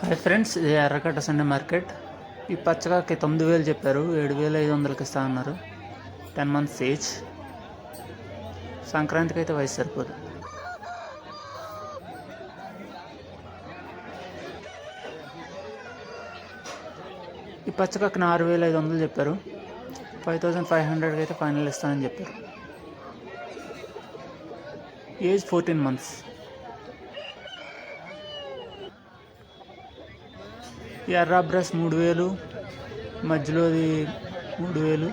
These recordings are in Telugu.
హాయ్ ఫ్రెండ్స్ ఇది ఎర్రగడ్డ సండే మార్కెట్. ఈ పచ్చకాకి తొమ్మిది వేలు చెప్పారు ఏడు వేల ఐదు వందలకి ఇస్తా అన్నారు. Ten months age. సంక్రాంతికి అయితే వయసు సరిపోదు. ఈ పచ్చకాకిని ఆరు వేల ఐదు వందలు చెప్పారు. ఫైవ్ థౌజండ్ ఫైవ్ హండ్రెడ్కి అయితే ఫైనల్ ఇస్తానని చెప్పారు. Age fourteen months. ఎర్ర బ్రష్ మూడు వేలు మధ్యలోది మూడు వేలు.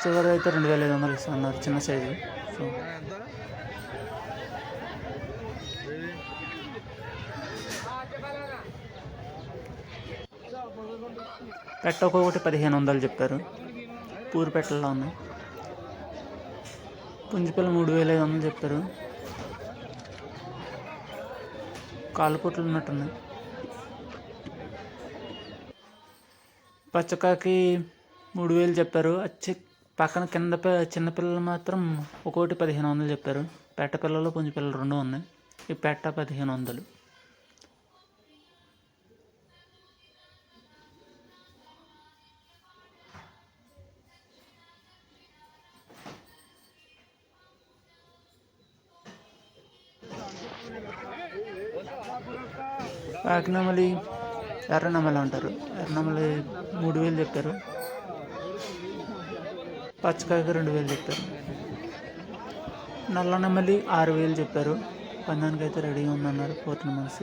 చివరి అయితే రెండు వేల ఐదు వందలు ఇస్తున్నారు చిన్న సైజు. సో పెట్ట ఒక్కొక్కటి పదిహేను వందలు చెప్పారు. పూరు పెట్టలో ఉన్నాయి. పుంజిపిల్ల మూడు వేల ఐదు వందలు చెప్పారు. కాలుపొట్లు ఉన్నట్టున్నాయి. పచ్చకాకి మూడు వేలు చెప్పారు. వచ్చి పక్కన కింద చిన్నపిల్లలు మాత్రం ఒక్కోటి పదిహేను వందలు చెప్పారు. పెట్ట పిల్లలు పుంజు పిల్లలు రెండు ఉన్నాయి. ఈ పెట్ట పదిహేను వందలు. పాకినామలి ఎర్రనమలి అంటారు. ఎర్రనమలి మూడు వేలు చెప్పారు. పచ్చకాయకు రెండు వేలు చెప్పారు. నల్ల నెమలి ఆరు వేలు చెప్పారు. పందానికి అయితే రెడీగా ఉందన్నారు పోతున్న మంత్స్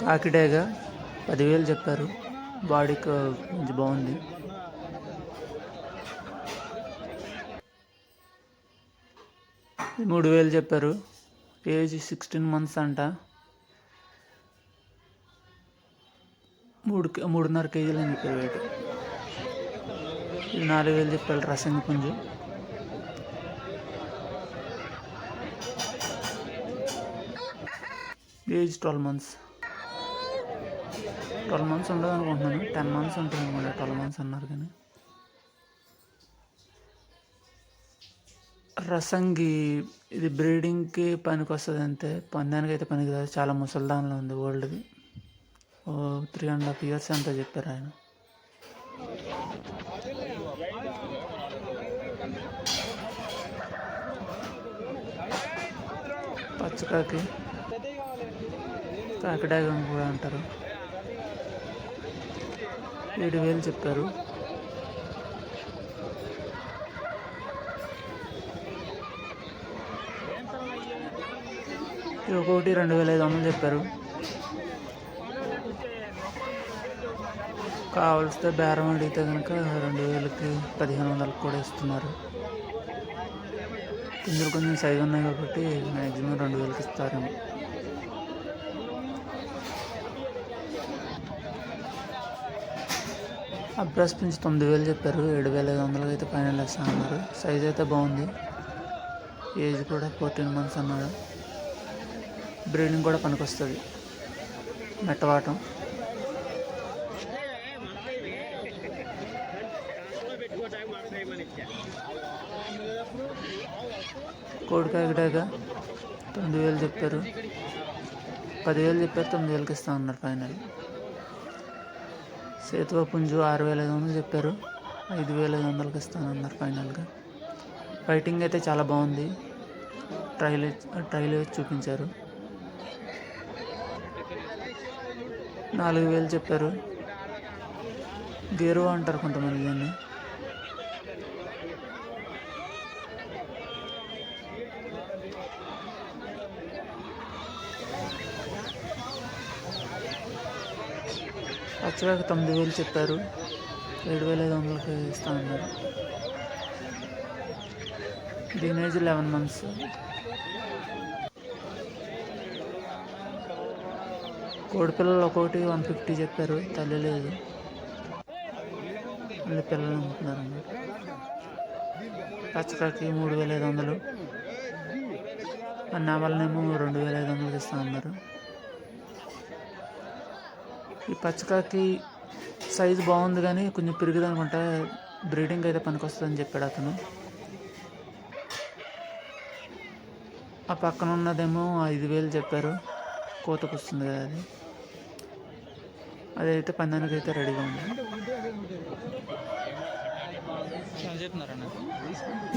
కాకిడేగా పదివేలు చెప్పారు. బాడీకి కొంచెం బాగుంది. మూడు వేలు చెప్పారు. ఏజ్ సిక్స్టీన్ మంత్స్ అంట. మూడు కే- మూడున్నర కేజీలు అని చెప్పారు వెయిట్ ఇది నాలుగు వేలు చెప్పారు రసం పుంజు. Age twelve months. Twelve months ఉండదు అనుకుంటున్నాను. టెన్ మంత్స్ ఉంటుంది అనుకుంటా ట్వెల్వ్ మంత్స్ అన్నారు కానీ. రసంగి ఇది బ్రీడింగ్కి పనికి వస్తుంది అంతే. పందానికి అయితే పనికి రాదు. చాలా ముసల్దాన్లో ఉంది ఓల్డ్ది ఓ త్రీ అండ్ హాఫ్ ఇయర్స్ అంతా చెప్పారు ఆయన. పచ్చకాకి కాకిడాగం కూడా అంటారు. ఏడు వేలు చెప్పారు. ఒకటి రెండు వేల ఐదు వందలు చెప్పారు. కావలిస్తే బేరం అడిగితే కనుక రెండు వేలకి పదిహేను వందలకు కూడా ఇస్తున్నారు. ఇందులో కొంచెం సైజు ఉన్నాయి కాబట్టి మ్యాక్సిమం రెండు వేలకి ఇస్తారేమో. అబ్రాస్ పెంచి తొమ్మిది వేలు చెప్పారు. ఏడు వేల ఐదు వందలకి అయితే ఫైనల్ వేస్తా అన్నారు. సైజ్ అయితే బాగుంది. ఏజ్ కూడా ఫోర్టీన్ మంత్స్ అన్నాడు. బ్రీడింగ్ కూడా పనికొస్తుంది. మెట్టవాటం. కోడికాయకడాక తొమ్మిది వేలు చెప్పారు. పదివేలు చెప్పారు తొమ్మిది వేలకి ఇస్తా ఉన్నారు ఫైనల్. సేతువ పుంజు ఆరు వేల ఐదు వందలు చెప్పారు. ఐదు వేల ఐదు వందలకి ఇస్తానన్నారు ఫైనల్గా. ఫైటింగ్ అయితే చాలా బాగుంది. ట్రైల్ ట్రైల్ చూపించారు. నాలుగు వేలు చెప్పారు. గేరు అంటారు కొంతమంది దాన్ని. పచ్చగాకి తొమ్మిది వేలు చెప్పారు. ఏడు వేల ఐదు వందలకి ఇస్తా అన్నారు. దీని ఏజ్ లెవెన్ మంత్స్. కోడిపిల్లలు ఒకటి ఒక్కొక్కటి వన్ ఫిఫ్టీ చెప్పారు. తల్లి లేదు. మళ్ళీ పిల్లలు అమ్ముతున్నారు పచ్చకాకి మూడు వేల ఐదు వందలు. అన్నావలనేమో రెండు వేల ఐదు వందలకి ఇస్తా అన్నారు. ఈ పచ్చకాకి సైజు బాగుంది కానీ కొంచెం పెరుగుది అనుకుంటా బ్రీడింగ్ అయితే పనికొస్తుందని చెప్పాడు అతను. ఆ పక్కన ఉన్నదేమో ఐదు వేలు చెప్పారు కోతకు వస్తుంది కదా అది. అదైతే పందానికి అయితే రెడీగా ఉంది.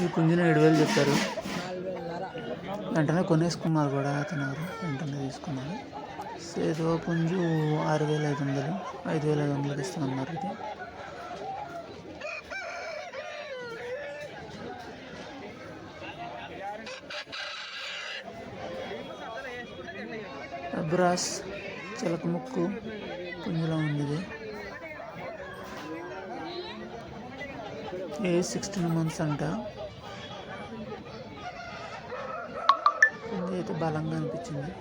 ఈ కుంజుని ఏడు వేలు చెప్పారు. వెంటనే కొనేసుకున్నారు కూడా అతను వెంటనే తీసుకున్నారు. సేదో పుంజు ఆరు వేల ఐదు వందలు ఐదు వేల ఐదు వందలకి ఇస్తున్నారు ఇది అబ్రాస్ చిలక ముక్కు పుంజులో ఉంది ఇది ఏ సిక్స్టీన్ మంత్స్ అంట. అయితే బలంగా అనిపించింది.